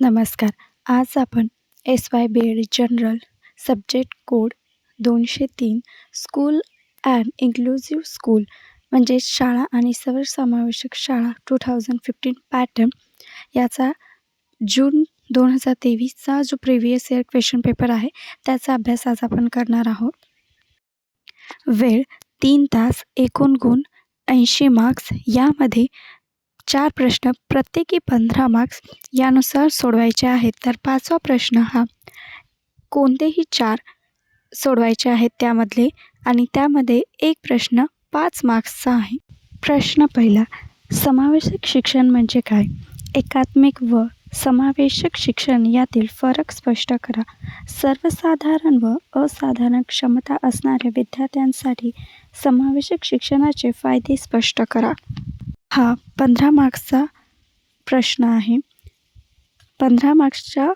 नमस्कार. आज आपण S Y B Ed general subject code दोनशे तीन स्कूल अँड इन्क्लुझिव्ह स्कूल म्हणजे शाळा आणि सर्वसमावेशक शाळा टू थाउजंड फिफ्टीन पॅटर्न याचा जून दोन हजार तेवीसचा जो प्रिव्हियस इयर क्वेश्चन पेपर आहे त्याचा अभ्यास आज आपण करणार आहोत. वेळ तीन तास एकूण गुण ऐंशी मार्क्स यामध्ये चार प्रश्न प्रत्येकी पंधरा मार्क्स यानुसार सोडवायचे आहेत. तर पाचवा प्रश्न हा कोणतेही चार सोडवायचे आहेत त्यामधले आणि त्यामध्ये एक प्रश्न पाच मार्क्सचा आहे. प्रश्न पहिला समावेशक शिक्षण म्हणजे काय? एकात्मिक व समावेशक शिक्षण यातील फरक स्पष्ट करा. सर्वसाधारण व असाधारण क्षमता असणाऱ्या विद्यार्थ्यांसाठी समावेशक शिक्षणाचे फायदे स्पष्ट करा. हा पंधरा मार्क्सचा प्रश्न आहे. पंधरा मार्क्सच्या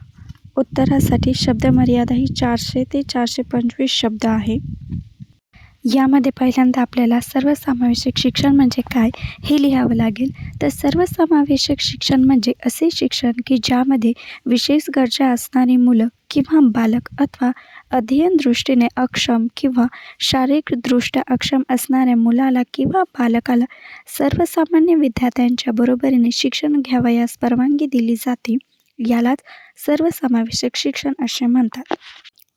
उत्तरासाठी शब्दमर्यादा ही चारशे ते चारशे पंचवीस शब्द आहे. यामध्ये पहिल्यांदा आपल्याला सर्वसमावेशक शिक्षण म्हणजे काय हे लिहावं लागेल. तर सर्वसमावेशक शिक्षण म्हणजे असे शिक्षण की ज्यामध्ये विशेष गरजा असणारी मुलं किंवा बालक अथवा अध्ययन दृष्टीने अक्षम किंवा शारीरिकदृष्ट्या अक्षम असणाऱ्या मुलाला किंवा बालकाला सर्वसामान्य विद्यार्थ्यांच्या बरोबरीने शिक्षण घ्यावयास परवानगी दिली जाते यालाच सर्वसमावेशक शिक्षण असे म्हणतात.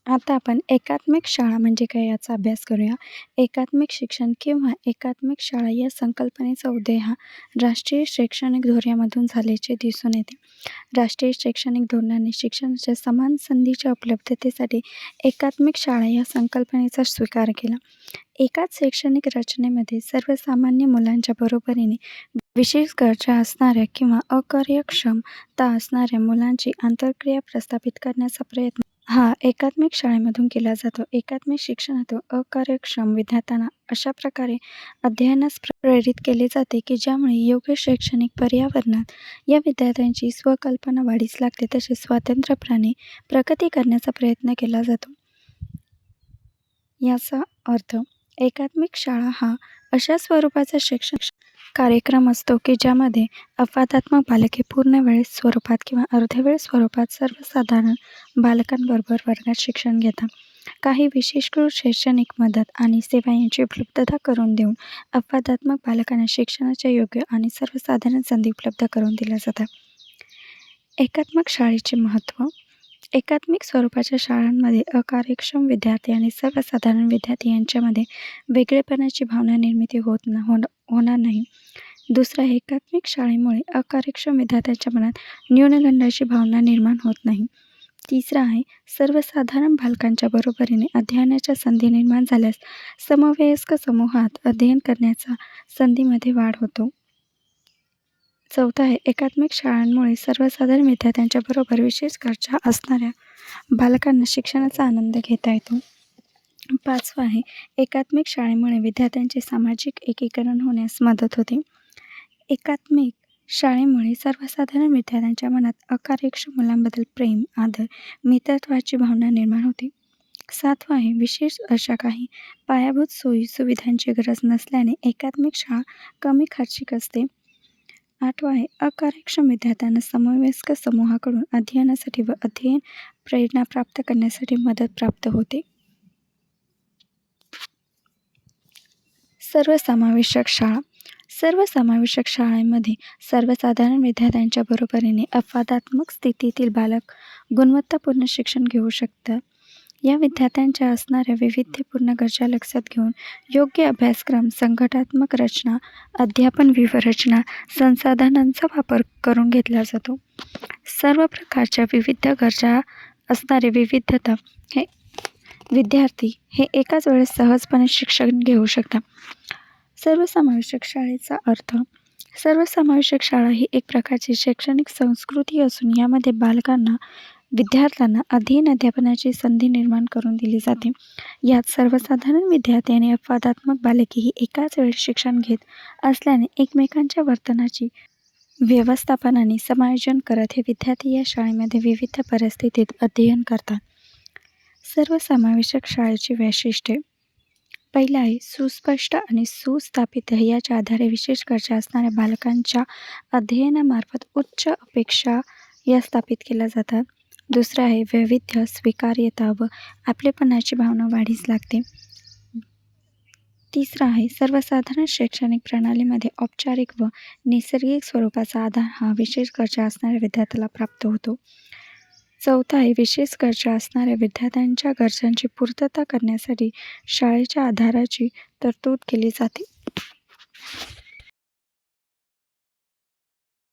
आता आपण एकात्मिक शाळा म्हणजे काय याचा अभ्यास करूया. एकात्मिक शिक्षण किंवा एकात्मिक शाळा या संकल्पनेचा उदय हा राष्ट्रीय शैक्षणिक धोरणामधून झाल्याचे दिसून येते. राष्ट्रीय शैक्षणिक धोरणाने शिक्षणाच्या समान संधीच्या उपलब्धतेसाठी एकात्मिक शाळा या संकल्पनेचा स्वीकार केला. एकाच शैक्षणिक रचनेमध्ये सर्वसामान्य मुलांच्या बरोबरीने विशेष गरजा असणाऱ्या किंवा अकार्यक्षमता असणाऱ्या मुलांची आंतरक्रिया प्रस्थापित करण्याचा प्रयत्न एकात्मिक शाळेमधून केला जातो. एकात्मिक शिक्षणातून अकार्यक्षम विद्यार्थ्यांना अशा प्रकारे अध्ययनास प्रेरित केले जाते की ज्यामुळे योग्य शैक्षणिक पर्यावरणात या विद्यार्थ्यांची स्वकल्पना वाढीस लागते. तसेच स्वातंत्र्यपणे प्रगती करण्याचा प्रयत्न केला जातो. याचा अर्थ एकात्मिक शाळा हा अशा स्वरूपाचा शिक्षण कार्यक्रम असतो की ज्यामध्ये अपवादात्मक बालके पूर्ण वेळ स्वरूपात किंवा अर्धवेळ स्वरूपात सर्वसाधारण बालकांबरोबर वर्गात शिक्षण घेतात. काही विशेषकृत शैक्षणिक मदत आणि सेवा यांची उपलब्धता करून देऊन अपवादात्मक बालकांना शिक्षणाच्या योग्य आणि सर्वसाधारण संधी उपलब्ध करून दिल्या जातात. एकात्मक शाळेचे महत्त्व. एकात्मिक स्वरूपाच्या शाळांमध्ये अकार्यक्षम विद्यार्थी आणि सर्वसाधारण विद्यार्थी यांच्यामध्ये वेगळेपणाची भावना निर्मिती होत न हो होणार नाही. दुसरा एकात्मिक शाळेमुळे अकार्यक्षम विद्यार्थ्यांच्या मनात न्यूनगंडाची भावना निर्माण होत नाही. तिसरा आहे सर्वसाधारण बालकांच्या बरोबरीने अध्ययनाच्या संधी निर्माण झाल्यास समवयस्क समूहात अध्ययन करण्याचा संधीमध्ये वाढ होतो. चौथा आहे एकात्मिक शाळांमुळे सर्वसाधारण विद्यार्थ्यांच्या बरोबर विशेष गरजा असणाऱ्या बालकांना शिक्षणाचा आनंद घेता येतो. पाचवा आहे. एकात्मिक शाळेमुळे विद्यार्थ्यांचे सामाजिक एकीकरण होण्यास मदत होते. एकात्मिक शाळेमुळे सर्वसाधारण विद्यार्थ्यांच्या मनात अकार्यक्षम मुलांबद्दल प्रेम आदर मित्रत्वाची भावना निर्माण होते. सातवा आहे. विशेष अशा काही पायाभूत सोयी सुविधांची गरज नसल्याने एकात्मिक शाळा कमी खर्चिक असते. आठवा आहे. अकार्यक्षम विद्यार्थ्यांना समवयस्क समूहाकडून अध्ययनासाठी व अध्ययन प्रेरणा प्राप्त करण्यासाठी मदत प्राप्त होते. सर्वसमावेशक शाळा. सर्वसमावेशक शाळांमध्ये सर्वसाधारण विद्यार्थ्यांच्या बरोबरीने अपवादात्मक स्थितीतील बालक गुणवत्तापूर्ण शिक्षण घेऊ शकतात या विद्यार्थ्यांच्या असणाऱ्या वैविध्यपूर्ण गरजा लक्षात घेऊन योग्य अभ्यासक्रम संघटात्मक रचना अध्यापन व्यूहरचना संसाधनांचा वापर करून घेतला जातो. सर्व प्रकारच्या विविध गरजा असणारे विविधता हे विद्यार्थी हे एकाच वेळेस सहजपणे शिक्षण घेऊ शकतात. सर्वसमावेशक शाळेचा अर्थ सर्वसमावेशक शाळा ही एक प्रकारची शैक्षणिक संस्कृती असून यामध्ये बालकांना विद्यार्थ्यांना अधीन अध्यापनाची संधी निर्माण करून दिली जाते. यात सर्वसाधारण विद्यार्थी आणि अपवादात्मक बालके ही एकाच वेळी शिक्षण घेत असल्याने एकमेकांच्या वर्तनाची व्यवस्थापन आणि समायोजन करत हे विद्यार्थी या शाळेमध्ये विविध परिस्थितीत अध्ययन करतात. सर्वसमावेशक शाळेची वैशिष्ट्ये. पहिलं आहे सुस्पष्ट आणि सुस्थापित ध्येयाच्या आधारे विशेष गरजा असणाऱ्या बालकांच्या अध्ययनामार्फत उच्च अपेक्षा या स्थापित केल्या जातात. दुसरं आहे वैविध्य स्वीकार्यता व आपलेपणाची भावना वाढीस लागते. तिसरं आहे सर्वसाधारण शैक्षणिक प्रणालीमध्ये औपचारिक व नैसर्गिक स्वरूपाचा आधार हा विशेष गरजा असणाऱ्या विद्यार्थ्याला प्राप्त होतो. चौथा आहे विशेष गरजा असणाऱ्या विद्यार्थ्यांच्या गरजांची पूर्तता करण्यासाठी शाळेच्या आधाराची तरतूद केली जाते.